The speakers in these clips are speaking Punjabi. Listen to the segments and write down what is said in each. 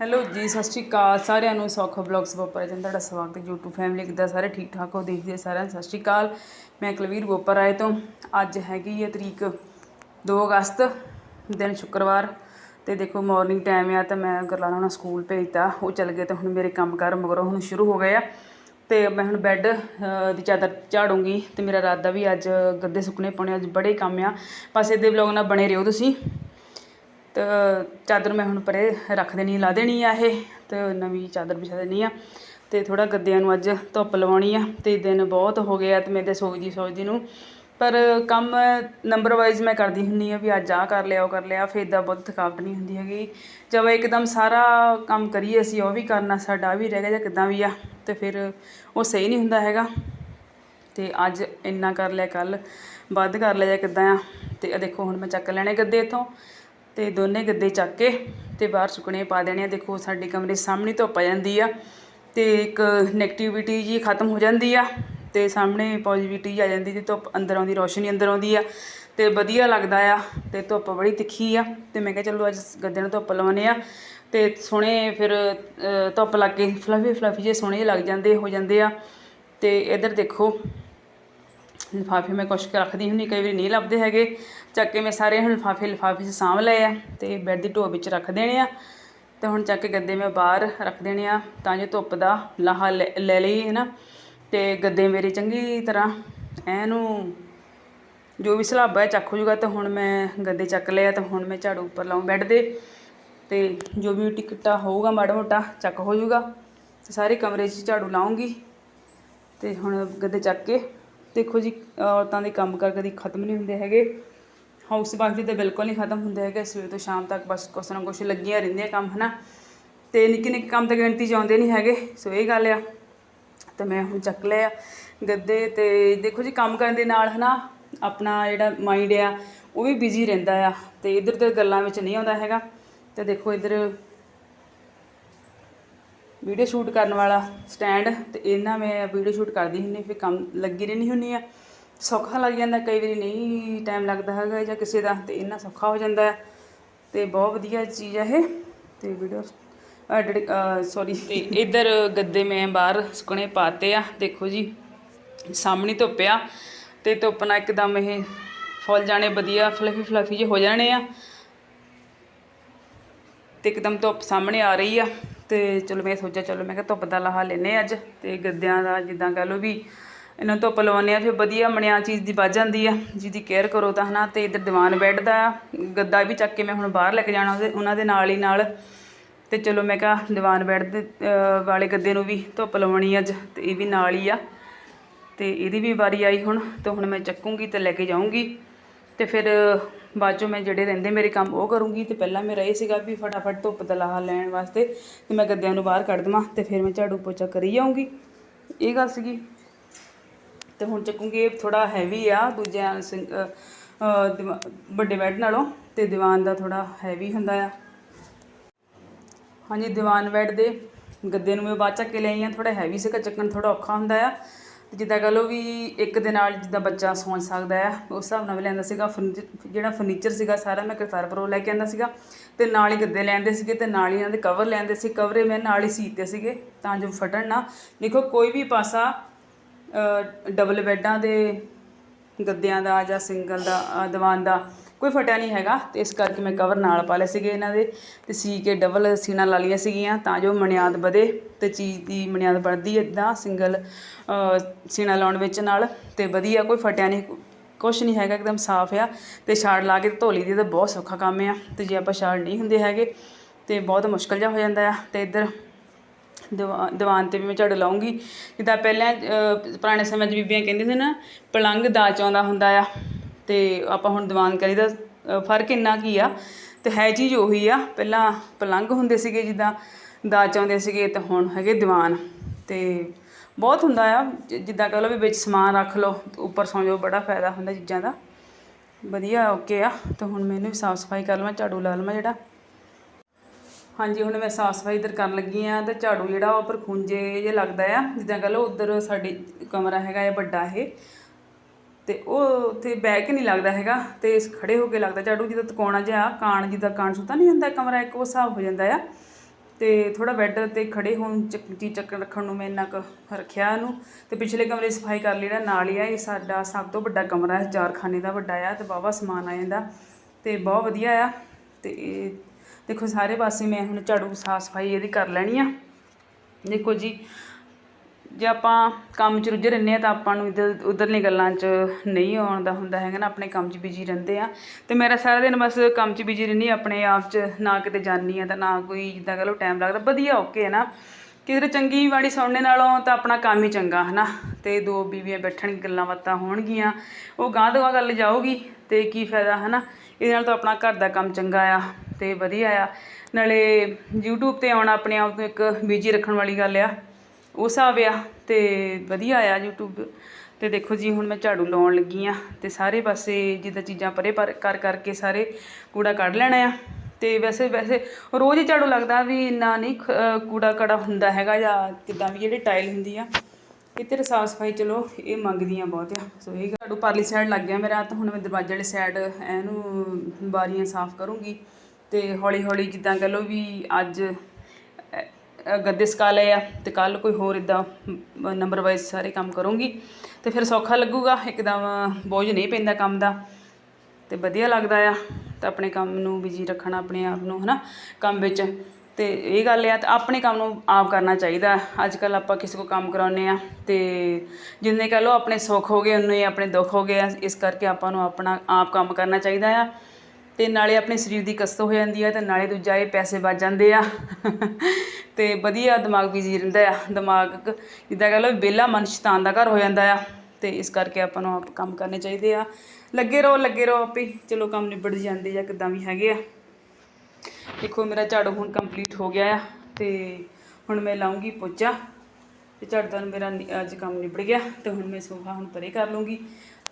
ਹੈਲੋ ਜੀ, ਸਤਿ ਸ਼੍ਰੀ ਅਕਾਲ। ਸਾਰਿਆਂ ਨੂੰ ਸੌਖਾ ਬਲੌਗਸ ਬੋਪਰ ਜਨ ਤੁਹਾਡਾ ਸਵਾਗਤ ਹੈ YouTube ਫੈਮਿਲੀ ਕਿੱਦਾਂ ਸਾਰੇ ਠੀਕ ਠਾਕ ਹੋ? ਦੇਖਦੇ ਸਾਰਿਆਂ ਨੂੰ ਸਤਿ ਸ਼੍ਰੀ ਅਕਾਲ। ਮੈਂ ਕੁਲਵੀਰ ਬੋਪਰ ਆਏ ਤੋਂ। ਅੱਜ ਹੈਗੀ ਹੈ ਤਰੀਕ 2 ਅਗਸਤ, ਦਿਨ ਸ਼ੁੱਕਰਵਾਰ। ਤੇ ਦੇਖੋ ਮਾਰਨਿੰਗ ਟਾਈਮ ਆ ਤਾਂ ਮੈਂ ਗੁਰਲਾਲ ਨੂੰ ਸਕੂਲ ਭੇਜਤਾ। ਉਹ ਚੱਲ ਗਏ ਤੇ ਹੁਣ ਮੇਰੇ ਕੰਮਕਾਰ ਮਗਰੋਂ ਹੁਣ ਸ਼ੁਰੂ ਹੋ ਗਏ ਆ। ਤੇ ਮੈਂ ਹੁਣ ਬੈੱਡ ਦੀ ਚਾਦਰ ਝਾੜੂੰਗੀ। ਤੇ ਮੇਰਾ ਰਾਦਾ ਵੀ ਅੱਜ ਗੱਦੇ ਸੁੱਕਣੇ ਪਾਉਣੇ, ਅੱਜ ਬੜੇ ਕੰਮ ਆ। ਬਸ ਇਹਦੇ ਵਲੌਗ ਨਾਲ ਬਣੇ ਰਹੋ ਤੁਸੀਂ। ਤੇ ਚਾਦਰ ਮੈਂ ਹੁਣ ਪਰੇ ਰੱਖ ਦੇਣੀ, ਲਾ ਦੇਣੀ ਆ ਇਹ, ਤੇ ਨਵੀਂ ਚਾਦਰ ਵਿਛਾ ਦੇਣੀ ਆ। ਤੇ ਥੋੜਾ ਗੱਦਿਆਂ ਨੂੰ ਅੱਜ ਧੁੱਪ ਲਵਾਉਣੀ ਆ, ਤੇ ਦਿਨ ਬਹੁਤ ਹੋ ਗਿਆ ਤੇ ਮੈਂ ਤੇ ਸੋਚਦੀ ਸੋਚਦੀ ਨੂੰ। ਪਰ ਕੰਮ ਨੰਬਰ ਵਾਈਜ਼ ਮੈਂ ਕਰਦੀ ਹੁੰਨੀ ਆ ਵੀ ਅੱਜ ਆਹ ਕਰ ਲਿਆ, ਉਹ ਕਰ ਲਿਆ, ਫਿਰ ਦਾ ਬਹੁਤ ਥਕਾਵਟ ਨਹੀਂ ਹੁੰਦੀ ਹੈਗੀ। ਜਦ ਇੱਕਦਮ ਸਾਰਾ ਕੰਮ ਕਰੀਏ ਅਸੀਂ, ਉਹ ਵੀ ਕਰਨਾ, ਸਾਡਾ ਵੀ ਰਹਿ ਗਿਆ ਜਾਂ ਕਿਦਾਂ ਵੀ ਆ, ਤੇ ਫਿਰ ਉਹ ਸਹੀ ਨਹੀਂ ਹੁੰਦਾ ਹੈਗਾ। ਤੇ ਅੱਜ ਇੰਨਾ ਕਰ ਲਿਆ ਕੱਲ ਵੱਧ ਕਰ ਲਿਆ ਜਾਂ ਕਿੱਦਾਂ ਆ, ਤੇ ਆ ਦੇਖੋ ਹੁਣ ਮੈਂ ਚੱਕ ਲੈਣੇ ਗੱਦੇ ਇੱਥੋਂ। ਤੇ ਦੋਨੇ ਗੱਦੇ ਚੱਕ ਕੇ ਤੇ ਬਾਹਰ ਸੁੱਕਣੇ ਪਾ ਦੇਣੇ ਆ। ਦੇਖੋ, ਸਾਡੇ ਕਮਰੇ ਸਾਹਮਣੇ ਧੁੱਪ ਆ ਜਾਂਦੀ ਆ ਤੇ ਇੱਕ 네ਗੇਟਿਵਿਟੀ ਜੀ ਖਤਮ ਹੋ ਜਾਂਦੀ ਆ ਤੇ ਸਾਹਮਣੇ ਪੋਜ਼ਿਟਿਵਿਟੀ ਆ ਜਾਂਦੀ ਤੇ ਧੁੱਪ ਅੰਦਰ ਆਉਂਦੀ, ਰੋਸ਼ਨੀ ਅੰਦਰ ਆਉਂਦੀ ਆ ਤੇ ਵਧੀਆ ਲੱਗਦਾ ਆ ਤੇ ਧੁੱਪ ਬੜੀ ਤਿੱਖੀ ਆ ਤੇ ਮੈਂ ਕਿਹਾ ਚਲੋ ਅੱਜ ਗੱਦੇ ਨੂੰ ਧੁੱਪ ਲਵਾਉਂਦੇ ਆ ਤੇ ਸੋਹਣੇ ਫਿਰ ਧੁੱਪ ਲੱਗ ਕੇ ਫਲਫੀ ਫਲਫੀ ਜੇ ਸੋਹਣੇ ਲੱਗ ਜਾਂਦੇ, ਹੋ ਜਾਂਦੇ ਆ ਤੇ ਇੱਧਰ ਦੇਖੋ ਲਿਫਾਫੇ ਮੈਂ ਕੁਛ ਰੱਖਦੀ ਹੁੰਦੀ, ਕਈ ਵਾਰੀ ਨਹੀਂ ਲੱਭਦੇ ਹੈਗੇ। ਚੱਕ ਕੇ ਮੈਂ ਸਾਰੇ ਹੁਣ ਲਿਫਾਫੇ ਲਿਫਾਫੇ 'ਚ ਸਾਂਭ ਲਏ ਆ ਤੇ ਬੈੱਡ ਦੀ ਢੋ ਵਿੱਚ ਰੱਖ ਦੇਣੇ ਆ। ਤੇ ਹੁਣ ਚੱਕ ਕੇ ਗੱਦੇ ਮੈਂ ਬਾਹਰ ਰੱਖ ਦੇਣੇ ਆ, ਤਾਂ ਜੋ ਧੁੱਪ ਦਾ ਲਾਹਾ ਲੈ ਲੈ ਲਈ ਹੈ ਨਾ ਤੇ ਗੱਦੇ ਮੇਰੇ ਚੰਗੀ ਤਰ੍ਹਾਂ ਐਨੂੰ ਜੋ ਵੀ ਸਲਾਬਾ ਚੱਕ ਹੋ ਜੂਗਾ ਤੇ ਹੁਣ ਮੈਂ ਗੱਦੇ ਚੱਕ ਲਿਆ ਤੇ ਹੁਣ ਮੈਂ ਝਾੜੂ ਉੱਪਰ ਲਾਉਂ ਬੈੱਡ ਦੇ। ਤੇ ਜੋ ਵੀ ਟਿਕਟਾ ਹੋਊਗਾ, ਮਾੜਾ ਮੋਟਾ ਚੱਕ ਹੋ ਜੂਗਾ ਤੇ ਸਾਰੇ ਕਮਰੇ 'ਚ ਝਾੜੂ ਲਾਉਂਗੀ ਤੇ ਹੁਣ ਗੱਦੇ ਚੱਕ ਕੇ ਦੇਖੋ ਜੀ ਔਰਤਾਂ ਦੇ ਕੰਮ ਕਾਰ ਕਦੀ ਖਤਮ ਨਹੀਂ ਹੁੰਦੇ ਹੈਗੇ। ਹਾਊਸ ਵਾਈਫ ਦੇ ਤਾਂ ਬਿਲਕੁਲ ਨਹੀਂ ਖਤਮ ਹੁੰਦੇ ਹੈਗੇ। ਸਵੇਰ ਤੋਂ ਸ਼ਾਮ ਤੱਕ ਬਸ ਕੁਛ ਨਾ ਕੁਛ ਲੱਗੀਆਂ ਰਹਿੰਦੀਆਂ ਕੰਮ, ਹਨਾ। ਤੇ ਨਿੱਕੇ ਨਿੱਕੇ ਕੰਮ ਤਾਂ ਗਿਣਤੀ 'ਚ ਆਉਂਦੇ ਨਹੀਂ ਹੈਗੇ। ਸੋ ਇਹ ਗੱਲ ਆ। ਤੇ ਮੈਂ ਹੁਣ ਚੱਕ ਲਿਆ ਗੱਦੇ ਤੇ ਦੇਖੋ ਜੀ, ਕੰਮ ਕਰਨ ਦੇ ਨਾਲ, ਹਨਾ, ਆਪਣਾ ਜਿਹੜਾ ਮਾਈਂਡ ਆ, ਉਹ ਵੀ ਬਿਜ਼ੀ ਰਹਿੰਦਾ ਆ। ਤੇ ਇਧਰ ਉਧਰ ਗੱਲਾਂ ਵਿੱਚ ਨਹੀਂ ਆਉਂਦਾ ਹੈਗਾ। ਤੇ ਦੇਖੋ ਇਧਰ ਵੀਡੀਓ ਸ਼ੂਟ ਕਰਨ ਵਾਲਾ ਸਟੈਂਡ ਤੇ ਇਹਨਾਂ ਮੈਂ ਵੀਡੀਓ ਸ਼ੂਟ ਕਰਦੀ ਹੁੰਨੀ ਫਿਰ ਕੰਮ ਲੱਗੀ ਰਹਿੰਦੀ ਹੁੰਨੀ ਆ। ਸੌਖਾ ਲੱਗ ਜਾਂਦਾ, ਕਈ ਵਾਰੀ ਨਹੀਂ ਟਾਈਮ ਲੱਗਦਾ ਹੈਗਾ ਜਾਂ ਕਿਸੇ ਦਾ ਤੇ ਇਹਨਾਂ ਸੌਖਾ ਹੋ ਜਾਂਦਾ ਹੈ। ਤੇ ਬਹੁਤ ਵਧੀਆ ਚੀਜ਼ ਆ ਇਹ ਤੇ ਵੀਡੀਓ ਸੌਰੀ ਤੇ ਇਧਰ ਗੱਦੇ ਮੈਂ ਬਾਹਰ ਸੁੱਕਣੇ ਪਾਤੇ ਆ, ਦੇਖੋ ਜੀ, ਸਾਹਮਣੇ ਧੁੱਪ ਆ ਤੇ ਧੁੱਪ ਨਾਲ ਇੱਕਦਮ ਇਹ ਫੁੱਲ ਜਾਣੇ ਵਧੀਆ, ਫਲਫੀ ਫਲਫੀ ਜੇ ਹੋ ਜਾਣੇ ਆ। ਤੇ ਇੱਕਦਮ ਧੁੱਪ ਸਾਹਮਣੇ ਆ ਰਹੀ ਆ। ਤੇ ਚਲੋ ਮੈਂ ਸੋਚਿਆ ਚਲੋ ਮੈਂ ਕਿਹਾ ਧੁੱਪ ਦਾ ਲਾਹਾ ਲੈਨੇ ਅੱਜ ਤੇ ਗੱਦਿਆਂ ਦਾ ਜਿੱਦਾਂ ਕਹ ਲਓ ਵੀ ਇਹਨਾਂ ਧੁੱਪ ਲਵਾਉਂਦੇ ਆ ਫਿਰ ਵਧੀਆ ਮਣਿਆ ਚੀਜ਼ ਦੀ ਵੱਜ ਜਾਂਦੀ ਆ, ਜਿਹਦੀ ਕੇਅਰ ਕਰੋ ਤਾਂ ਹਨਾ, ਤੇ ਇੱਧਰ ਦੀਵਾਨ ਬੈੱਡ ਦਾ ਗੱਦਾ ਵੀ ਚੱਕ ਕੇ ਮੈਂ ਹੁਣ ਬਾਹਰ ਲੈ ਕੇ ਜਾਣਾ ਉਹਦੇ, ਉਹਨਾਂ ਦੇ ਨਾਲ ਹੀ ਨਾਲ। ਤੇ ਚਲੋ ਮੈਂ ਕਿਹਾ ਦੀਵਾਨ ਬੈੱਡ ਦੇ ਵਾਲੇ ਗੱਦੇ ਨੂੰ ਵੀ ਧੁੱਪ ਲਵਾਉਣੀ ਅੱਜ, ਤੇ ਇਹ ਵੀ ਨਾਲ ਹੀ ਆ। ਤੇ ਇਹਦੀ ਵੀ ਵਾਰੀ ਆਈ ਹੁਣ, ਤੇ ਹੁਣ ਮੈਂ ਚੱਕੂੰਗੀ ਤੇ ਲੈ ਕੇ ਜਾਊਂਗੀ। ਤੇ ਫਿਰ ਬਾਅਦ ਚੋਂ ਮੈਂ ਜਿਹੜੇ ਰਹਿੰਦੇ ਮੇਰੇ ਕੰਮ ਉਹ ਕਰੂੰਗੀ ਤੇ ਪਹਿਲਾਂ ਮੇਰਾ ਇਹ ਸੀਗਾ ਵੀ ਫਟਾਫਟ ਧੁੱਪ ਦਾ ਲਾਹਾ ਲੈਣ ਵਾਸਤੇ ਤੇ ਮੈਂ ਗੱਦਿਆਂ ਨੂੰ ਬਾਹਰ ਕੱਢ ਦੇਵਾਂ ਤੇ ਫਿਰ ਮੈਂ ਝਾੜੂ ਪੋਚਾ ਕਰੀ ਜਾਊਂਗੀ। ਇਹ ਗੱਲ ਸੀਗੀ। ਤੇ ਹੁਣ ਚੱਕੂੰਗੀ ਇਹ ਥੋੜਾ ਹੈਵੀ ਆ ਦੂਜਿਆਂ ਸਿੰ- ਅਹ, ਵੱਡੇ ਬੈੱਡ ਨਾਲੋਂ ਤੇ ਦੀਵਾਨ ਦਾ ਥੋੜਾ ਹੈਵੀ ਹੁੰਦਾ ਆ। ਹਾਂਜੀ ਦੀਵਾਨ ਬੈੱਡ ਦੇ ਗੱਦੇ ਨੂੰ ਮੈਂ ਬਾਅਦ ਚੱਕ ਕੇ ਲਈ ਆ ਥੋੜਾ ਹੈਵੀ ਸੀਗਾ ਚੱਕਣ ਥੋੜਾ ਔਖਾ ਹੁੰਦਾ ਆ। ਜਿੱਦਾਂ ਕਹ ਲਓ ਵੀ ਇੱਕ ਦੇ ਨਾਲ ਜਿੱਦਾਂ ਬੱਚਾ ਸੋਚ ਸਕਦਾ ਹੈ ਉਸ ਹਿਸਾਬ ਨਾਲ ਵੀ ਲੈਂਦਾ ਸੀਗਾ ਫਰਨੀਚ ਜਿਹੜਾ ਫਰਨੀਚਰ ਸੀਗਾ ਸਾਰਾ ਮੈਂ ਕਰਤਾਰਪੁਰੋਂ ਲੈ ਕੇ ਆਂਦਾ ਸੀਗਾ ਅਤੇ ਨਾਲ ਹੀ ਗੱਦੇ ਲੈਂਦੇ ਸੀਗੇ ਅਤੇ ਨਾਲ ਹੀ ਇਹਨਾਂ ਦੇ ਕਵਰ ਲੈਂਦੇ ਸੀ ਕਵਰੇ ਮੈਂ ਨਾਲ ਹੀ ਸੀਤੇ ਸੀਗੇ ਤਾਂ ਜੋ ਫਟਣ ਨਾ। ਦੇਖੋ ਕੋਈ ਵੀ ਪਾਸਾ ਡਬਲ ਬੈੱਡਾਂ ਦੇ, ਗੱਦਿਆਂ ਦਾ ਜਾਂ ਸਿੰਗਲ ਦਾ ਦੀਵਾਨ ਦਾ ਕੋਈ ਫਟਿਆ ਨਹੀਂ ਹੈਗਾ ਤੇ ਇਸ ਕਰਕੇ ਮੈਂ ਕਵਰ ਨਾਲ ਪਾ ਲਏ ਸੀਗੇ ਇਹਨਾਂ ਦੇ ਤੇ ਸੀ ਕੇ ਡਬਲ ਸੀਨਾ ਲਾ ਲਈਆਂ ਸੀਗੀਆਂ ਤਾਂ ਜੋ ਮਣਿਆਦ ਵਧੇ ਤੇ ਚੀਜ਼ ਦੀ ਮਣਿਆਦ ਵੱਧਦੀ ਹੈ ਇਦਾਂ ਸਿੰਗਲ ਸੀਨਾ ਲਾਉਣ ਵਿੱਚ ਨਾਲ ਤੇ ਵਧੀਆ ਕੋਈ ਫਟਿਆ ਨਹੀਂ, ਕੁਛ ਨਹੀਂ ਹੈਗਾ, ਇੱਕਦਮ ਸਾਫ਼ ਆ ਤੇ ਛਾੜ ਲਾ ਕੇ ਧੋ ਲਈ ਦੀ ਤਾਂ ਬਹੁਤ ਸੌਖਾ ਕੰਮ ਆ ਤੇ ਜੇ ਆਪਾਂ ਛਾੜ ਨਹੀਂ ਹੁੰਦੇ ਹੈਗੇ ਤੇ ਬਹੁਤ ਮੁਸ਼ਕਲ ਜਿਹਾ ਹੋ ਜਾਂਦਾ ਆ ਤੇ ਇੱਧਰ ਦੀਵਾ- ਦੀਵਾਨ ਤੇ ਵੀ ਮੈਂ ਝਾੜੂ ਲਾਉਂਗੀ ਜਿੱਦਾਂ ਪਹਿਲਾਂ ਪੁਰਾਣੇ ਸਮੇਂ 'ਚ ਬੀਬੀਆਂ ਕਹਿੰਦੀਆਂ ਸੀ ਨਾ, ਪਲੰਗ ਦਾਚ ਆਉਂਦਾ ਹੁੰਦਾ ਆ ਅਤੇ ਆਪਾਂ ਹੁਣ ਦੀਵਾਨ ਕਰੀਦਾ ਅਹ, ਫ਼ਰਕ ਇੰਨਾ ਕੀ ਆ? ਅਤੇ ਹੈ ਚੀਜ਼ ਉਹੀ ਆ ਪਹਿਲਾਂ ਪਲੰਘ ਹੁੰਦੇ ਸੀਗੇ ਜਿੱਦਾਂ ਦਾਜ ਆਉਂਦੇ ਸੀਗੇ ਤਾਂ ਹੁਣ ਹੈਗੇ ਦੀਵਾਨ। ਅਤੇ ਬਹੁਤ ਹੁੰਦਾ ਆ ਜਿੱਦਾਂ ਕਹਿ ਲਓ ਵੀ ਵਿੱਚ ਸਮਾਨ ਰੱਖ ਲਓ ਉੱਪਰ ਸੌਂ ਜਾਓ ਬੜਾ ਫਾਇਦਾ ਹੁੰਦਾ ਚੀਜ਼ਾਂ ਦਾ। ਵਧੀਆ ਓਕੇ ਆ। ਤੇ ਹੁਣ ਮੈਨੂੰ ਵੀ ਸਾਫ਼ ਸਫ਼ਾਈ ਕਰ ਲਵਾਂ ਝਾੜੂ ਲਾ ਲਵਾਂ ਜਿਹੜਾ। ਹਾਂਜੀ ਹੁਣ ਮੈਂ ਸਾਫ਼ ਸਫ਼ਾਈ ਇਧਰ ਕਰਨ ਲੱਗੀ ਆ ਤੇ ਝਾੜੂ ਜਿਹੜਾ ਉਹ ਪਰ ਖੁੰਝੇ ਜੇ ਲੱਗਦਾ ਆ। ਜਿੱਦਾਂ ਕਹਿ ਲਓ ਉਧਰ ਸਾਡੇ ਕਮਰਾ ਹੈਗਾ ਇਹ ਵੱਡਾ ਇਹ। ਤੇ ਉਹ ਉੱਥੇ ਬਹਿ ਕੇ ਨਹੀਂ ਲੱਗਦਾ ਹੈਗਾ, ਤੇ ਇਸ ਖੜੇ ਹੋ ਕੇ ਲੱਗਦਾ, ਝਾੜੂ ਜਿੱਦਾਂ ਤਕੋਣਾ ਜਿਹਾ ਕਾਣ ਜਿੱਦਾਂ ਕਾਣ ਸੁੱਤਾ ਨਹੀਂ ਹੁੰਦਾ, ਕਮਰਾ ਇੱਕ ਉਹ ਹਿਸਾਬ ਹੋ ਜਾਂਦਾ ਆ। ਤੇ ਥੋੜਾ ਬੈੱਡ ਤੇ ਖੜੇ ਹੋਣ ਚੱਕ- ਚੀਜ਼ ਚੱਕਣ ਰੱਖਣ ਨੂੰ ਮੈਂ ਇੰਨਾ ਕੁ ਰੱਖਿਆ ਇਹਨੂੰ ਤੇ ਪਿਛਲੇ ਕਮਰੇ ਸਫ਼ਾਈ ਕਰ ਲਈ ਜਿਹੜਾ ਨਾਲ ਹੀ ਆ, ਇਹ ਸਾਡਾ ਸਭ ਤੋਂ ਵੱਡਾ ਕਮਰਾ ਹੈ, ਚਾਰਖਾਨੇ ਦਾ ਵੱਡਾ ਆ, ਤੇ ਵਾਹਵਾ ਸਮਾਨ ਆ ਜਾਂਦਾ ਤੇ ਬਹੁਤ ਵਧੀਆ ਆ। ਤੇ ਇਹ ਦੇਖੋ ਸਾਰੇ ਪਾਸੇ ਮੈਂ ਹੁਣ ਝਾੜੂ ਸਾਫ਼ ਸਫ਼ਾਈ ਇਹਦੀ ਕਰ ਲੈਣੀ ਆ। ਦੇਖੋ ਜੀ ਜੇ ਆਪਾਂ ਕੰਮ 'ਚ ਰੁੱਝੇ ਰਹਿੰਦੇ ਆ ਤਾਂ ਆਪਾਂ ਨੂੰ ਇੱਧਰ ਉਧਰਲੀਆਂ ਗੱਲਾਂ 'ਚ ਨਹੀਂ ਆਉਣ ਦਾ ਹੁੰਦਾ ਹੈਗਾ ਨਾ, ਆਪਣੇ ਕੰਮ 'ਚ ਬਿਜ਼ੀ ਰਹਿੰਦੇ ਆ ਤੇ ਮੇਰਾ ਸਾਰਾ ਦਿਨ ਬਸ ਕੰਮ 'ਚ ਬਿਜ਼ੀ ਰਹਿੰਦੀ ਆਪਣੇ ਆਪ 'ਚ ਨਾ ਕਿਤੇ ਜਾਣੀ ਆ ਤਾਂ ਨਾ ਕੋਈ ਜਿੱਦਾਂ ਕਹ ਲਓ ਟਾਈਮ ਲੱਗਦਾ। ਵਧੀਆ ਓਕੇ ਹੈ ਨਾ। ਕਿਧਰ ਚੰਗੀ ਵਾੜੀ ਸੁਣਨੇ ਨਾਲੋਂ ਤਾਂ ਆਪਣਾ ਕੰਮ ਹੀ ਚੰਗਾ ਹੈ ਨਾ ਤੇ ਦੋ ਬੀਵੀਆਂ ਬੈਠਣ ਗੱਲਾਂ ਬਾਤਾਂ ਹੋਣਗੀਆਂ। ਉਹ ਗਾਂਹ ਤੋਂ ਗਾਂਹ ਗੱਲ ਜਾਊਗੀ ਤੇ ਕੀ ਫਾਇਦਾ ਹੈ ਨਾ ਇਹਦੇ ਨਾਲ ਤਾਂ ਆਪਣਾ ਘਰ ਦਾ ਕੰਮ ਚੰਗਾ ਆ ਤੇ ਵਧੀਆ ਆ। ਨਾਲੇ YouTube ਤੇ ਆਉਣਾ ਆਪਣੇ ਆਪ ਨੂੰ ਇੱਕ ਬਿਜ਼ੀ ਰੱਖਣ ਵਾਲੀ ਗੱਲ ਆ। ਉਸ ਹਿਸਾਬ ਆ ਤੇ ਵਧੀਆ ਆਇਆ YouTube ਤੇ ਦੇਖੋ ਜੀ, ਹੁਣ ਮੈਂ ਝਾੜੂ ਲਾਉਣ ਲੱਗੀ ਆ ਤੇ ਸਾਰੇ ਪਾਸੇ ਜਿੱਦਾਂ ਚੀਜ਼ਾਂ ਪਰੇ ਪਰ ਕਰ ਕਰਕੇ ਸਾਰੇ ਕੂੜਾ ਕੱਢ ਲੈਣਾ ਆ। ਤੇ ਵੈਸੇ ਵੈਸੇ ਰੋਜ਼ ਹੀ ਝਾੜੂ ਲੱਗਦਾ ਵੀ ਇੰਨਾ ਨਹੀਂ ਖ- ਕੂੜਾ ਕੜਾ ਹੁੰਦਾ ਹੈਗਾ ਜਾਂ ਕਿਦਾਂ ਵੀ ਜਿਹੜੀ ਟਾਈਲ ਹੁੰਦੀ ਆ। ਕਿਤੇ ਸਾਫ਼ ਸਫ਼ਾਈ ਚਲੋ, ਇਹ ਮੰਗਦੀਆਂ ਬਹੁਤ ਆ। ਸੋ ਇਹ ਝਾੜੂ ਪਰਲੀ ਸਾਈਡ ਲੱਗ ਗਿਆ ਮੇਰਾ, ਤਾਂ ਹੁਣ ਮੈਂ ਦਰਵਾਜ਼ੇ ਵਾਲੀ ਸਾਈਡ ਇਹਨੂੰ ਬਾਰੀਆਂ ਸਾਫ਼ ਕਰੂੰਗੀ। ਤੇ ਹੌਲੀ ਹੌਲੀ ਜਿੱਦਾਂ ਕਹ ਲਓ ਵੀ ਅੱਜ ਗੱਦੇ ਸਕਾ ਲਏ ਆ ਤੇ ਕੱਲ ਕੋਈ ਹੋਰ ਇਦਾਂ ਨੰਬਰ ਵਾਈਜ਼ ਸਾਰੇ ਕੰਮ ਕਰੂੰਗੀ। ਤੇ ਫਿਰ ਸੌਖਾ ਲੱਗੂਗਾ, ਇੱਕਦਮ ਬੋਝ ਨਹੀਂ ਪੈਂਦਾ ਕੰਮ ਦਾ। ਤੇ ਵਧੀਆ ਲੱਗਦਾ ਆ, ਤਾਂ ਆਪਣੇ ਕੰਮ ਨੂੰ ਬਿਜ਼ੀ ਰੱਖਣਾ, ਆਪਣੇ ਆਪ ਨੂੰ, ਹਨਾ, ਕੰਮ ਵਿੱਚ। ਤੇ ਇਹ ਗੱਲ ਆ, ਤਾਂ ਆਪਣੇ ਕੰਮ ਨੂੰ ਆਪ ਕਰਨਾ ਚਾਹੀਦਾ। ਅੱਜ ਕੱਲ ਆਪਾਂ ਕਿਸੇ ਕੋ ਕੰਮ ਕਰਾਉਨੇ ਆ, ਤੇ ਜਿੰਨੇ ਕਹ ਲਓ ਆਪਣੇ ਸੁੱਖ ਹੋ ਗਏ, ਉਨੇ ਆਪਣੇ ਦੁੱਖ ਹੋ ਗਏ ਆ। ਇਸ ਕਰਕੇ ਆਪਾਂ ਨੂੰ ਆਪਣਾ ਆਪ ਕੰਮ ਕਰਨਾ ਚਾਹੀਦਾ ਆ। ਤੇ ਨਾਲੇ ਆਪਣੇ ਸਰੀਰ ਦੀ ਕਸਰਤ ਹੋ ਜਾਂਦੀ ਆ ਤੇ ਨਾਲੇ ਦੂਜਾ ਇਹ ਪੈਸੇ ਬਚ ਜਾਂਦੇ ਆ। ਤੇ ਵਧੀਆ ਦਿਮਾਗ ਬਿਜ਼ੀ ਰਹਿੰਦਾ ਆ। ਦਿਮਾਗ ਜਿੱਦਾਂ ਕਹ ਲਓ ਵਿਹਲਾ ਮਨ ਸ਼ੈਤਾਨ ਦਾ ਘਰ ਹੋ ਜਾਂਦਾ ਆ। ਤੇ ਇਸ ਕਰਕੇ ਆਪਾਂ ਨੂੰ ਆਪ ਕੰਮ ਕਰਨੇ ਚਾਹੀਦੇ ਆ। ਲੱਗੇ ਰਹੋ ਲੱਗੇ ਰਹੋ ਆਪੇ। ਚਲੋ ਕੰਮ ਨਿਬੜ ਜਾਂਦੇ ਆ, ਕਿਦਾਂ ਵੀ ਹੈਗੇ ਆ। ਦੇਖੋ ਮੇਰਾ ਝਾੜੂ ਹੁਣ ਕੰਪਲੀਟ ਹੋ ਗਿਆ ਆ ਤੇ ਹੁਣ ਮੈਂ ਲਾਉਂਗੀ ਪੋਚਾ। ਤੇ ਝਾੜੂ ਦਾ ਮੇਰਾ ਅੱਜ ਕੰਮ ਨਿਬੜ ਗਿਆ। ਤੇ ਹੁਣ ਮੈਂ ਸੋਫਾ ਹੁਣ ਪਰੇ ਕਰ ਲੂੰਗੀ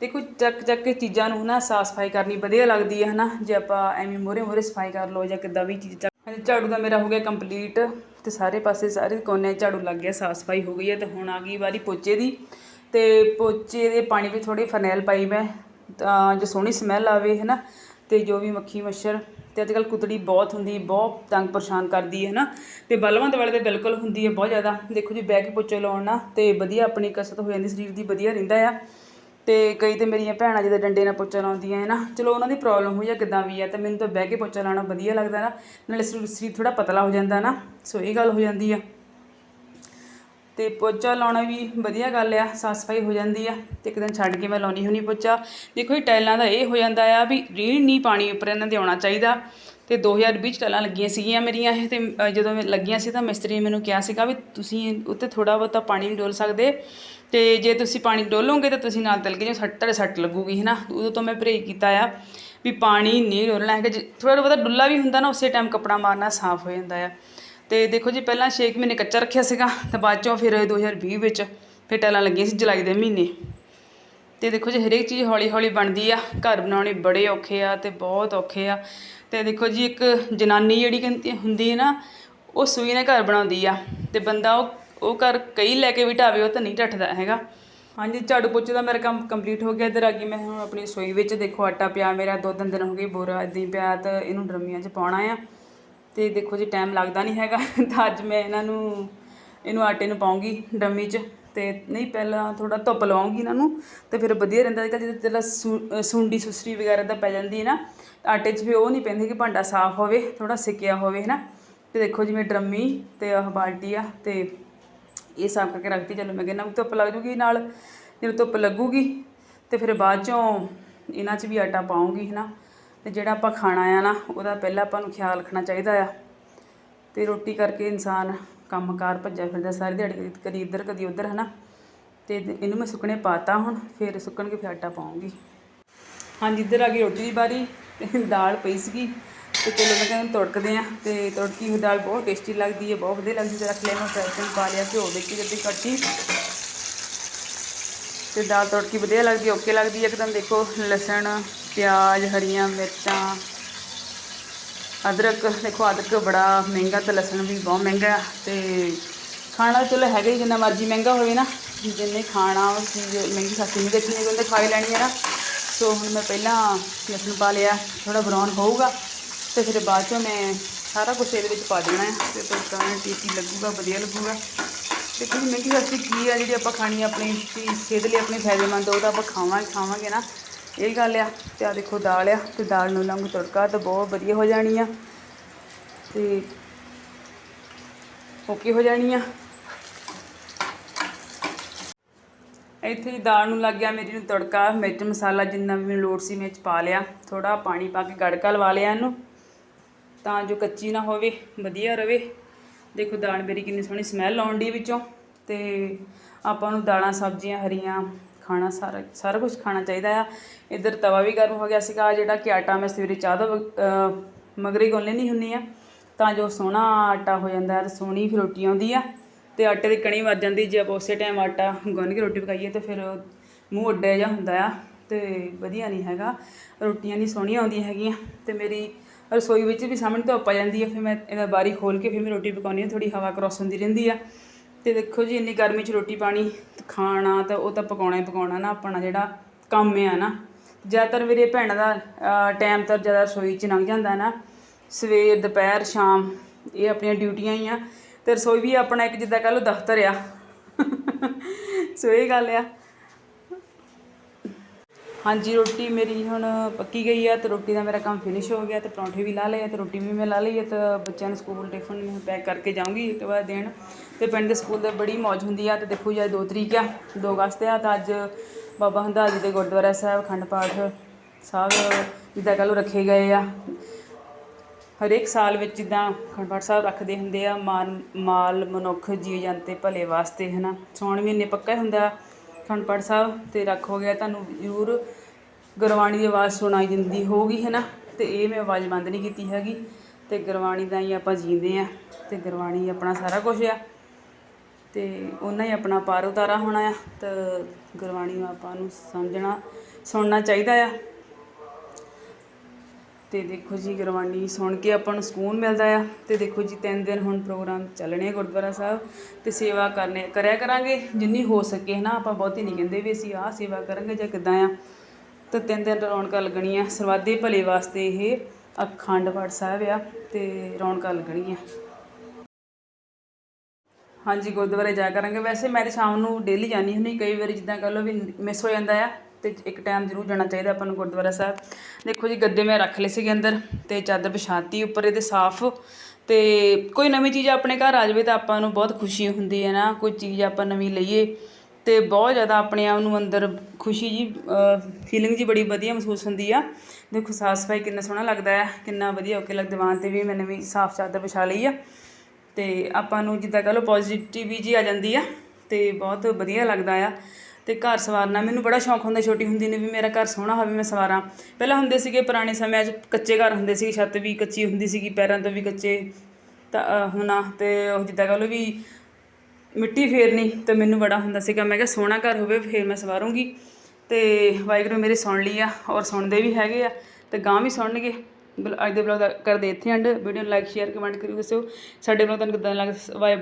ਦੇਖੋ ਚੱਕ ਚੱਕ ਕੇ ਚੀਜ਼ਾਂ ਨੂੰ ਨਾ ਸਾਫ਼ ਸਫ਼ਾਈ ਕਰਨੀ ਵਧੀਆ ਲੱਗਦੀ ਹੈ ਹਨਾ? ਜੇ ਆਪਾਂ ਐਵੇਂ ਮੋਰੇ ਮੋਰੇ ਸਫ਼ਾਈ ਕਰ ਲਓ ਜਾਂ ਕਿੱਦਾਂ ਵੀ ਚੀਜ਼ ਚੱਕ ਹਾਂਜੀ, ਝਾੜੂ ਦਾ ਮੇਰਾ ਹੋ ਗਿਆ ਕੰਪਲੀਟ ਤੇ ਸਾਰੇ ਪਾਸੇ ਸਾਰੇ ਕੋਨੇ ਝਾੜੂ ਲੱਗ ਗਿਆ ਸਾਫ਼ ਸਫ਼ਾਈ ਹੋ ਗਈ ਹੈ ਤੇ ਹੁਣ ਆ ਗਈ ਵਾਰੀ ਪੋਚੇ ਦੀ ਤੇ ਪੋਚੇ ਦੇ ਪਾਣੀ ਵਿੱਚ ਥੋੜੀ ਫਰਨੈਲ ਪਾਈ ਮੈਂ ਤਾਂ ਜੋ ਸੋਹਣੀ ਸਮੈਲ ਆਵੇ ਹਨਾ? ਤੇ ਜੋ ਵੀ ਮੱਖੀ ਮੱਛਰ ਤੇ ਅੱਜ ਕੱਲ ਕੁਤੜੀ ਬਹੁਤ ਹੁੰਦੀ ਬਹੁਤ ਤੰਗ ਪਰੇਸ਼ਾਨ ਕਰਦੀ ਹੈ ਨਾ ਤੇ ਬਲਵੰਤ ਵਾਲੇ ਤੇ ਬਿਲਕੁਲ ਹੁੰਦੀ ਹੈ ਬਹੁਤ ਜ਼ਿਆਦਾ। ਦੇਖੋ ਜੀ ਬਹਿ ਕੇ ਪੋਚੇ ਲਾਉਣ ਨਾਲ ਤੇ ਵਧੀਆ ਆਪਣੀ ਕਸਰਤ ਹੋ ਜਾਂਦੀ ਸਰੀਰ ਦੀ ਵਧੀਆ ਰਹਿੰਦਾ ਆ। ਅਤੇ ਕਈ ਤਾਂ ਮੇਰੀਆਂ ਭੈਣਾਂ ਜਿਹਦੇ ਡੰਡੇ ਨਾਲ ਪੋਚਾ ਲਾਉਂਦੀਆਂ ਹੈ ਨਾ ਚਲੋ, ਉਹਨਾਂ ਦੀ ਪ੍ਰੋਬਲਮ ਹੋਈ ਜਾਂ ਕਿਦਾਂ ਵੀ ਆ ਅਤੇ ਮੈਨੂੰ ਤਾਂ ਬਹਿ ਕੇ ਪੋਚਾ ਲਾਉਣਾ ਵਧੀਆ ਲੱਗਦਾ ਨਾ। ਨਾਲੇ ਸਰੀਰ ਸਰੀਰ ਥੋੜਾ ਪਤਲਾ ਹੋ ਜਾਂਦਾ ਨਾ, ਸੋ ਇਹ ਗੱਲ ਹੋ ਜਾਂਦੀ ਆ। ਤੇ ਪੋਚਾ ਲਾਉਣਾ ਵੀ ਵਧੀਆ ਗੱਲ ਆ, ਸਾਫ਼ ਸਫ਼ਾਈ ਹੋ ਜਾਂਦੀ ਆ, ਤੇ ਇੱਕ ਦਿਨ ਛੱਡ ਕੇ ਮੈਂ ਲਾਉਣੀ ਹੁੰਨੀ ਪੋਚਾ। ਦੇਖੋ ਇਹ ਟਾਈਲਾਂ ਦਾ ਇਹ ਹੋ ਜਾਂਦਾ ਆ ਵੀ ਰੀਣ ਨਹੀਂ ਪਾਣੀ ਉੱਪਰ ਇਹਨਾਂ ਦੇ ਆਉਣਾ ਚਾਹੀਦਾ। ਤੇ 2020 ਚ ਟਲਾਂ ਲੱਗੀਆਂ ਸੀਗੀਆਂ ਮੇਰੀਆਂ ਇਹ ਤੇ ਜਦੋਂ ਮੈਂ ਲੱਗੀਆਂ ਸੀ ਤਾਂ ਮਿਸਤਰੀ ਨੇ ਮੈਨੂੰ ਕਿਹਾ ਸੀਗਾ ਵੀ ਤੁਸੀਂ ਉੱਤੇ ਥੋੜਾ ਬਹੁਤਾ ਪਾਣੀ ਨਹੀਂ ਡੋਲ ਸਕਦੇ ਤੇ ਜੇ ਤੁਸੀਂ ਪਾਣੀ ਡੋਲੋਗੇ ਤਾਂ ਤੁਸੀਂ ਨਾਲ ਤਲ ਕੇ ਜੋ ਸੱਟ, ਤੁਹਾਡੇ ਸੱਟ ਲੱਗੂਗੀ, ਹੈ ਨਾ? ਉਦੋਂ ਤੋਂ ਮੈਂ ਪਰਹੇਜ਼ ਕੀਤਾ ਆ ਵੀ ਪਾਣੀ ਨਹੀਂ ਡੋਲਣਾ ਹੈਗਾ, ਜੇ ਥੋੜਾ ਬਹੁਤਾ ਡੁੱਲਾ ਵੀ ਹੁੰਦਾ ਨਾ, ਉਸੇ ਟਾਈਮ ਕੱਪੜਾ ਮਾਰਨਾ ਸਾਫ਼ ਹੋ ਜਾਂਦਾ ਆ। ਤੇ ਦੇਖੋ ਜੀ, ਪਹਿਲਾਂ 6 ਮਹੀਨੇ ਕੱਚਾ ਰੱਖਿਆ ਸੀਗਾ, ਤੇ ਬਾਅਦ ਚੋਂ ਫਿਰ 2020 ਵਿੱਚ ਫਿਰ ਟੈਲਾਂ ਲੱਗੀਆਂ ਸੀ ਜੁਲਾਈ ਦੇ ਮਹੀਨੇ। ਤੇ ਦੇਖੋ ਜੀ, ਹਰੇਕ ਚੀਜ਼ ਹੌਲੀ ਹੌਲੀ ਬਣਦੀ ਆ, ਘਰ ਬਣਾਉਣੇ ਬੜੇ ਔਖੇ ਆ ਤੇ ਬਹੁਤ ਔਖੇ ਆ। ਤੇ ਦੇਖੋ ਜੀ, ਇੱਕ ਜਨਾਨੀ ਜਿਹੜੀ ਕਹਿੰਦੀ ਹੁੰਦੀ ਹੈ ਨਾ, ਉਹ ਸੂਈ ਨਾਲ ਘਰ ਬਣਾਉਂਦੀ ਆ ਤੇ ਬੰਦਾ ਉਹ ਉਹ ਘਰ ਕਈ ਲੈ ਕੇ ਵੀ ਢਾਵੇ, ਉਹ ਤਾਂ ਨਹੀਂ ਢੱਠਦਾ ਹੈਗਾ। ਹਾਂਜੀ, ਝਾੜੂ ਪੋਚੇ ਦਾ ਮੇਰਾ ਕੰਮ ਕੰਪਲੀਟ ਹੋ ਗਿਆ ਇੱਧਰ ਆ ਗਈ ਮੈਂ ਹੁਣ ਆਪਣੀ ਰਸੋਈ ਵਿੱਚ ਦੇਖੋ ਆਟਾ ਪਿਆ, ਮੇਰਾ ਦੋ ਤਿੰਨ ਦਿਨ ਹੋ ਗਏ ਬੋਰਾ ਇਦਾਂ ਹੀ ਪਿਆ ਤਾਂ ਇਹਨੂੰ ਡਰਮੀਆਂ 'ਚ ਪਾਉਣਾ ਆ। ਤੇ ਦੇਖੋ ਜੀ ਟਾਈਮ ਲੱਗਦਾ ਨਹੀਂ ਹੈਗਾ, ਤਾਂ ਅੱਜ ਮੈਂ ਇਹਨਾਂ ਨੂੰ, ਇਹਨੂੰ ਆਟੇ ਨੂੰ ਪਾਉਂਗੀ ਡਰਮੀ 'ਚ। ਅਤੇ ਨਹੀਂ, ਪਹਿਲਾਂ ਥੋੜ੍ਹਾ ਧੁੱਪ ਲਵਾਉਂਗੀ ਇਹਨਾਂ ਨੂੰ ਅਤੇ ਫਿਰ ਵਧੀਆ ਰਹਿੰਦਾ ਅੱਜ ਕੱਲ੍ਹ ਜਿੱਦਾਂ ਜਿਹੜਾ ਸੁ- ਸੁੰਡੀ ਸੁਸਰੀ ਵਗੈਰਾ ਤਾਂ ਪੈ ਜਾਂਦੀ ਹੈ ਨਾ, ਆਟੇ 'ਚ ਫਿਰ ਉਹ ਨਹੀਂ ਪੈਂਦੀ ਕਿ ਭਾਂਡਾ ਸਾਫ਼ ਹੋਵੇ, ਥੋੜ੍ਹਾ ਸਿੱਕਿਆ ਹੋਵੇ ਹੈ ਨਾ ਅਤੇ ਦੇਖੋ ਜਿਵੇਂ ਮੈਂ ਡਰਮੀ ਤੇ ਆਹ ਬਾਲਟੀ ਆ ਅਤੇ ਇਹ ਸਾਫ਼ ਕਰਕੇ ਰੱਖਤੀ, ਚਲੋ ਮੈਂ ਕਹਿੰਦਾ ਧੁੱਪ ਲੱਗ ਜੂਗੀ ਨਾਲ, ਜਦੋਂ ਧੁੱਪ ਲੱਗੂਗੀ ਅਤੇ ਫਿਰ ਬਾਅਦ ਚੋਂ ਇਹਨਾਂ 'ਚ ਵੀ ਆਟਾ ਪਾਉਂਗੀ ਹੈ ਨਾ ਤੇ ਜਿਹੜਾ ਆਪਾਂ ਖਾਣਾ ਆ ਨਾ, ਉਹਦਾ ਪਹਿਲਾਂ ਆਪਾਂ ਨੂੰ ਖਿਆਲ ਰੱਖਣਾ ਚਾਹੀਦਾ ਆ। ਤੇ ਰੋਟੀ ਕਰਕੇ ਇਨਸਾਨ ਕੰਮਕਾਰ ਭੱਜਿਆ ਫਿਰਦਾ ਸਾਰੀ ਦਿਹਾੜੀ, ਕਦੀ ਇੱਧਰ, ਕਦੀ ਉੱਧਰ ਹੈ ਨਾ ਤੇ ਇਹਨੂੰ ਮੈਂ ਸੁੱਕਣੇ ਪਾਤਾ ਹੁਣ, ਫਿਰ ਸੁੱਕਣ ਕੇ ਫਿਰ ਆਟਾ ਪਾਉਂਗੀ। ਹਾਂਜੀ, ਇੱਧਰ ਆ ਗਈ ਰੋਟੀ ਦੀ ਬਾਰੀ, ਤੇ ਦਾਲ ਪਈ ਸੀਗੀ। ਤੇ ਚਲੋ ਮੈਂ ਕਹਿੰਦਾ ਤੜਕਦੇ ਆ, ਤੇ ਤੜਕੀ ਹੋਈ ਦਾਲ ਬਹੁਤ ਟੇਸਟੀ ਲੱਗਦੀ ਹੈ, ਬਹੁਤ ਵਧੀਆ ਲੱਗਦੀ ਤੇ ਰੱਖ ਲਿਆ ਮੈਂ ਫਰਾਈਪੈਨ ਪਾ ਲਿਆ, ਘਿਓ ਵਿੱਚ ਜੱਦੀ ਕੱਟੀ। ਤੇ ਦਾਲ ਤੜਕੀ ਵਧੀਆ ਲੱਗਦੀ ਓਕੇ ਲੱਗਦੀ ਹੈ। ਇੱਕਦਮ ਦੇਖੋ, ਲਸਣ, ਪਿਆਜ਼, ਹਰੀਆਂ ਮਿਰਚਾਂ। ਅਦਰਕ, ਦੇਖੋ ਅਦਰਕ ਬੜਾ ਮਹਿੰਗਾ ਤੇ ਲਸਣ ਵੀ ਬਹੁਤ ਮਹਿੰਗਾ ਆ ਤੇ ਖਾਣਾ ਚਲੋ ਹੈਗਾ ਹੀ ਜਿੰਨਾ ਮਰਜ਼ੀ ਮਹਿੰਗਾ ਹੋਵੇ ਨਾ। ਜਿੰਨੇ ਖਾਣਾ ਉਹ ਚੀਜ਼ ਮਹਿੰਗੀ ਸਸਤੀ ਨਹੀਂ ਦੇਖਣੀ ਉਹਦੇ ਖਾ ਹੀ ਲੈਣੀ ਹੈ ਨਾ। ਸੋ ਹੁਣ ਮੈਂ ਪਹਿਲਾਂ ਲਸਣ ਪਾ ਲਿਆ ਥੋੜਾ ਬਰਾਊਨ ਹੋਊਗਾ ਤੇ ਫਿਰ ਬਾਅਦ ਚੋਂ ਮੈਂ ਸਾਰਾ ਕੁਝ ਇਹਦੇ ਵਿੱਚ ਪਾ ਦੇਣਾ ਹੈ ਤੇ ਤੜਕਾ ਟੇਸਟੀ ਲੱਗੂਗਾ, ਵਧੀਆ ਲੱਗੂਗਾ। ਤੇ ਕੋਈ ਮਹਿੰਗੀ ਸਸਤੀ ਕੀ ਆ ਜਿਹੜੀ ਆਪਾਂ ਖਾਣੀ ਆਪਣੀ ਸਿਹਤ ਲਈ ਆਪਣੇ ਫਾਇਦੇਮੰਦ ਉਹ ਤਾਂ ਆਪਾਂ ਖਾਵਾਂਗੇ ਖਾਵਾਂਗੇ ਨਾ। ਇਹ ਗੱਲ ਆ ਤੇ ਆ ਦੇਖੋ ਦਾਲ ਆ ਤੇ ਦਾਲ ਨੂੰ ਲਾਂਗੂ ਤੜਕਾ ਤਾਂ ਬਹੁਤ ਵਧੀਆ ਹੋ ਜਾਣੀ ਆ ਤੇ ਓਕੇ ਹੋ ਜਾਣੀ ਆ। ਇੱਥੇ ਜੀ ਦਾਲ ਨੂੰ ਲੱਗ ਗਿਆ ਮੇਰੀ ਨੂੰ ਤੜਕਾ, ਮਿਰਚ ਮਸਾਲਾ ਜਿੰਨਾ ਵੀ ਮੈਨੂੰ ਲੋੜ ਸੀ ਮੈਂ 'ਚ ਪਾ ਲਿਆ। ਥੋੜਾ ਪਾਣੀ ਪਾ ਕੇ ਗੜਕਾ ਲਵਾ ਲਿਆ ਇਹਨੂੰ, ਤਾਂ ਜੋ ਕੱਚੀ ਨਾ ਹੋਵੇ, ਵਧੀਆ ਰਵੇ। ਦੇਖੋ ਦਾਲ ਮੇਰੀ ਕਿੰਨੀ ਸੋਹਣੀ ਸਮੈਲ ਆਉਣ ਦੀ ਵਿੱਚੋਂ ਤੇ ਆਪਾਂ ਨੂੰ ਦਾਲਾਂ, ਸਬਜ਼ੀਆਂ, ਹਰੀਆਂ ਖਾਣਾ ਸਾਰਾ ਸਾਰਾ ਕੁਝ ਖਾਣਾ ਚਾਹੀਦਾ ਆ। ਇੱਧਰ ਤਵਾ ਵੀ ਗਰਮ ਹੋ ਗਿਆ ਸੀਗਾ ਜਿਹੜਾ ਕਿ ਆਟਾ ਮੈਂ ਸਵੇਰੇ ਚਾਹ ਦਾ ਵਕ- ਅਹ ਮਗਰੀ ਗੋਲ੍ਹਣੀ ਨਹੀਂ ਹੁੰਦੀ ਆ, ਤਾਂ ਜੋ ਸੋਹਣਾ ਆਟਾ ਹੋ ਜਾਂਦਾ ਤੇ ਸੋਹਣੀ ਫਿਰ ਰੋਟੀ ਆਉਂਦੀ ਆ। ਤੇ ਆਟੇ ਦੀ ਕਣੀ ਵੱਜ ਜਾਂਦੀ, ਜੇ ਆਪਾਂ ਉਸੇ ਟਾਈਮ ਆਟਾ ਗੁੰਨ ਕੇ ਰੋਟੀ ਪਕਾਈਏ ਤੇ ਫਿਰ ਮੂੰਹ ਉੱਡਿਆ ਜਿਹਾ ਹੁੰਦਾ ਆ, ਤੇ ਵਧੀਆ ਨਹੀਂ ਹੈਗਾ। ਰੋਟੀਆਂ ਨਹੀਂ ਸੋਹਣੀਆਂ ਆਉਂਦੀਆਂ ਹੈਗੀਆਂ, ਤੇ ਮੇਰੀ ਰਸੋਈ ਵਿੱਚ ਵੀ ਸਾਹਮਣੇ ਧੁੱਪ ਆ ਜਾਂਦੀ ਹੈ ਫਿਰ ਮੈਂ ਇਹਦਾ ਬਾਰੀ ਖੋਲ ਕੇ ਫਿਰ ਮੈਂ ਰੋਟੀ ਪਕਾਉਂਦੀ ਹਾਂ ਥੋੜੀ ਹਵਾ ਕ੍ਰੋਸ ਹੁੰਦੀ ਰਹਿੰਦੀ ਆ। ਤੇ ਦੇਖੋ ਜੀ, ਇੰਨੀ ਗਰਮੀ 'ਚ ਰੋਟੀ ਪਾਣੀ, ਖਾਣਾ ਤਾਂ ਉਹ ਤਾਂ ਪਕਾਉਣਾ ਹੀ ਪਕਾਉਣਾ ਨਾ, ਆਪਣਾ ਜਿਹੜਾ ਕੰਮ ਆ ਨਾ। ਜ਼ਿਆਦਾਤਰ ਮੇਰੇ ਭੈਣਾਂ ਦਾ ਟਾਈਮ ਤਾਂ ਜ਼ਿਆਦਾ ਰਸੋਈ 'ਚ ਲੰਘ ਜਾਂਦਾ ਨਾ। ਸਵੇਰ, ਦੁਪਹਿਰ, ਸ਼ਾਮ, ਇਹ ਆਪਣੀਆਂ ਡਿਊਟੀਆਂ ਹੀ ਆ। ਤੇ ਰਸੋਈ ਵੀ ਆਪਣਾ ਇੱਕ ਜਿੱਦਾਂ ਕਹ ਲਓ ਦਫ਼ਤਰ ਆ। ਸੋ ਇਹ ਗੱਲ ਆ। ਹਾਂਜੀ, ਰੋਟੀ ਮੇਰੀ ਹੁਣ ਪੱਕੀ ਗਈ ਆ ਤੇ ਰੋਟੀ ਦਾ ਮੇਰਾ ਕੰਮ ਫਿਨਿਸ਼ ਹੋ ਗਿਆ ਤੇ ਪਰੌਂਠੇ ਵੀ ਲਾ ਲਏ ਆ ਤੇ ਰੋਟੀ ਵੀ ਮੈਂ ਲਾ ਲਈ ਆ ਤੇ ਬੱਚਿਆਂ ਨੂੰ ਸਕੂਲ ਟਿਫਨ ਪੈਕ ਕਰਕੇ ਜਾਊਂਗੀ ਇੱਕ ਵਾਰ ਦੇਣ। ਤੇ ਪਿੰਡ ਦੇ ਸਕੂਲ ਦੇ ਬੜੀ ਮੌਜ ਹੁੰਦੀ ਆ ਤੇ ਦੇਖੋ ਜੀ, ਅੱਜ 2 ਤਰੀਕ ਆ 2 ਅਗਸਤ ਆ ਤਾਂ ਅੱਜ ਬਾਬਾ ਹੰਦਾ ਜੀ ਦੇ ਗੁਰਦੁਆਰਾ ਸਾਹਿਬ, ਅਖੰਡ ਪਾਠ ਸਾਹਿਬ ਜਿੱਦਾਂ ਕਹ ਲਓ ਰੱਖੇ ਗਏ ਆ। ਹਰੇਕ ਸਾਲ ਵਿੱਚ ਜਿੱਦਾਂ ਅਖੰਡ ਪਾਠ ਸਾਹਿਬ ਰੱਖਦੇ ਹੁੰਦੇ ਆ, ਮਾਨ, ਮਾਲ ਮਨੁੱਖ ਜੀਵ ਜੰਤੇ ਭਲੇ ਵਾਸਤੇ, ਹਨਾ? ਸੌਣ ਮਹੀਨੇ ਪੱਕਾ ਹੁੰਦਾ। ਅਖੰਡ ਪਾਠ ਸਾਹਿਬ ਤੇ ਰੱਖ ਹੋ ਗਿਆ। ਤੁਹਾਨੂੰ ਜ਼ਰੂਰ ਗੁਰਬਾਣੀ ਦੀ ਆਵਾਜ਼ ਸੁਣਾਈ ਦਿੰਦੀ ਹੋਊਗੀ ਨਾ? ਤੇ ਇਹ ਮੈਂ ਆਵਾਜ਼ ਬੰਦ ਨਹੀਂ ਕੀਤੀ ਹੈਗੀ। ਤੇ ਗੁਰਬਾਣੀ ਦਾ ਹੀ ਆਪਾਂ ਜੀਂਦੇ ਆ ਤੇ ਗੁਰਬਾਣੀ ਆਪਣਾ ਸਾਰਾ ਕੁਝ ਆ। ਤੇ ਉਹਨਾਂ ਹੀ ਆਪਣਾ ਪਾਰ ਉਤਾਰਾ ਹੋਣਾ ਆ। ਤੇ ਗੁਰਬਾਣੀ ਨੂੰ ਆਪਾਂ ਨੂੰ ਸਮਝਣਾ, ਸੁਣਨਾ ਚਾਹੀਦਾ ਆ। ਤੇ ਦੇਖੋ ਜੀ, ਗੁਰਬਾਣੀ ਸੁਣ ਕੇ ਆਪਾਂ ਨੂੰ ਸਕੂਨ ਮਿਲਦਾ ਆ। ਤੇ ਦੇਖੋ ਜੀ, ਤਿੰਨ ਦਿਨ ਹੁਣ ਪ੍ਰੋਗਰਾਮ ਚੱਲਣੇ ਆ ਗੁਰਦੁਆਰਾ ਸਾਹਿਬ ਤੇ ਸੇਵਾ ਕਰਨੇ, ਕਰਿਆ ਕਰਾਂਗੇ, ਜਿੰਨੀ ਹੋ ਸਕੇ ਨਾ ਆਪਾਂ ਬਹੁਤੀ ਨਹੀਂ ਕਹਿੰਦੇ ਵੀ ਅਸੀਂ ਆਹ ਸੇਵਾ ਕਰਾਂਗੇ ਜਾਂ ਕਿੱਦਾਂ ਆ। ਤੇ ਤਿੰਨ ਦਿਨ ਰੌਣਕਾਂ ਲੱਗਣੀਆਂ, ਸਰਵਾਦੇ ਭਲੇ ਵਾਸਤੇ ਇਹ ਅਖੰਡ ਪਾਠ ਸਾਹਿਬ ਆ ਤੇ ਰੌਣਕਾਂ ਲੱਗਣੀਆਂ। ਹਾਂਜੀ, ਗੁਰਦੁਆਰੇ ਜਾ ਕਰਾਂਗੇ। ਵੈਸੇ ਮੈਂ ਤੇ ਸ਼ਾਮ ਨੂੰ ਡੇਲੀ ਜਾਂਦੀ ਹੁੰਦੀ, ਕਈ ਵਾਰੀ ਜਿੱਦਾਂ ਕਹ ਲਓ ਵੀ ਮਿਸ ਹੋ ਜਾਂਦਾ ਆ। ਤੇ ਇੱਕ ਟਾਈਮ ਜ਼ਰੂਰ ਜਾਣਾ ਚਾਹੀਦਾ ਆਪਾਂ ਨੂੰ ਗੁਰਦੁਆਰਾ ਸਾਹਿਬ। ਦੇਖੋ ਜੀ, ਗੱਦੇ ਮੈਂ ਰੱਖ ਲਏ ਸੀਗੇ ਅੰਦਰ ਤੇ ਚਾਦਰ ਵਿਛਾਤੀ ਉੱਪਰ ਇਹਦੇ ਸਾਫ਼। ਤੇ ਕੋਈ ਨਵੀਂ ਚੀਜ਼ ਆਪਣੇ ਘਰ ਆ ਜਾਵੇ ਤਾਂ ਆਪਾਂ ਨੂੰ ਬਹੁਤ ਖੁਸ਼ੀ ਹੁੰਦੀ ਹੈ ਨਾ, ਕੋਈ ਚੀਜ਼ ਆਪਾਂ ਨਵੀਂ ਲਈਏ ਤੇ ਬਹੁਤ ਜ਼ਿਆਦਾ ਆਪਣੇ ਆਪ ਨੂੰ ਅੰਦਰ ਖੁਸ਼ੀ ਜੀ ਫੀਲਿੰਗ ਜੀ ਬੜੀ ਵਧੀਆ ਮਹਿਸੂਸ ਹੁੰਦੀ ਆ। ਦੇਖੋ, ਸਾਫ਼ ਸਫ਼ਾਈ ਕਿੰਨਾ ਸੋਹਣਾ ਲੱਗਦਾ ਹੈ, ਕਿੰਨਾ ਵਧੀਆ ਓਕੇ ਲੱਗ ਦੀਵਾਨ ਤੇ ਵੀ ਮੈਂ ਨਵੀਂ ਸਾਫ਼ ਚਾਦਰ ਵਿਛਾ ਲਈ ਆ। ਤੇ ਆਪਾਂ ਨੂੰ ਜਿੱਦਾਂ ਕਹ ਲਓ ਪੋਜ਼ਿਟਿਵ ਜੀ ਆ ਜਾਂਦੀ ਆ ਤੇ ਬਹੁਤ ਵਧੀਆ ਲੱਗਦਾ ਆ। ਤੇ ਘਰ ਸਵਾਰਨਾ। ਮੈਨੂੰ ਬੜਾ ਸ਼ੌਂਕ ਹੁੰਦਾ ਛੋਟੀ ਹੁੰਦੀ ਨੇ ਵੀ ਮੇਰਾ ਘਰ ਸੋਹਣਾ ਹੋਵੇ ਮੈਂ ਸਵਾਰਾਂ। ਪਹਿਲਾਂ ਹੁੰਦੇ ਸੀਗੇ ਪੁਰਾਣੇ ਸਮਿਆਂ 'ਚ ਕੱਚੇ ਘਰ ਹੁੰਦੇ ਸੀ ਛੱਤ ਵੀ ਕੱਚੀ ਹੁੰਦੀ ਸੀਗੀ ਪੈਰਾਂ ਤੋਂ ਵੀ ਕੱਚੇ ਤਾਂ ਅਹ, ਹੁਣਾ ਤੇ ਉਹ ਜਿੱਦਾਂ ਕਹ ਲਓ ਵੀ ਮਿੱਟੀ ਫੇਰਨੀ ਤੇ ਮੈਨੂੰ ਬੜਾ ਹੁੰਦਾ ਸੀਗਾ। ਮੈਂ ਕਿਹਾ ਸੋਹਣਾ ਘਰ ਹੋਵੇ ਫੇਰ ਮੈਂ ਸਵਾਰੂੰਗੀ। ਤੇ ਵਾਹਿਗੁਰੂ ਮੇਰੇ ਸੁਣ ਲਈ ਆ ਔਰ ਸੁਣਦੇ ਵੀ ਹੈਗੇ ਆ ਤੇ ਗਾਂ ਵੀ ਸੁਣਨਗੇ। ਬਲ- ਅੱਜ ਦੇ ਬਲੌਗ ਦਾ ਕਰਦੇ ਇੱਥੇ ਐਂਡ ਵੀਡੀਓ ਨੂੰ ਲਾਈਕ ਸ਼ੇਅਰ ਕਮੈਂਟ ਕਰਿਓ ਦੱਸਿਓ। ਸਾਡੇ ਬਲੌਗ ਤੁਹਾਨੂੰ ਕਿੱਦਾਂ ਲੱਗ ਵਾਏ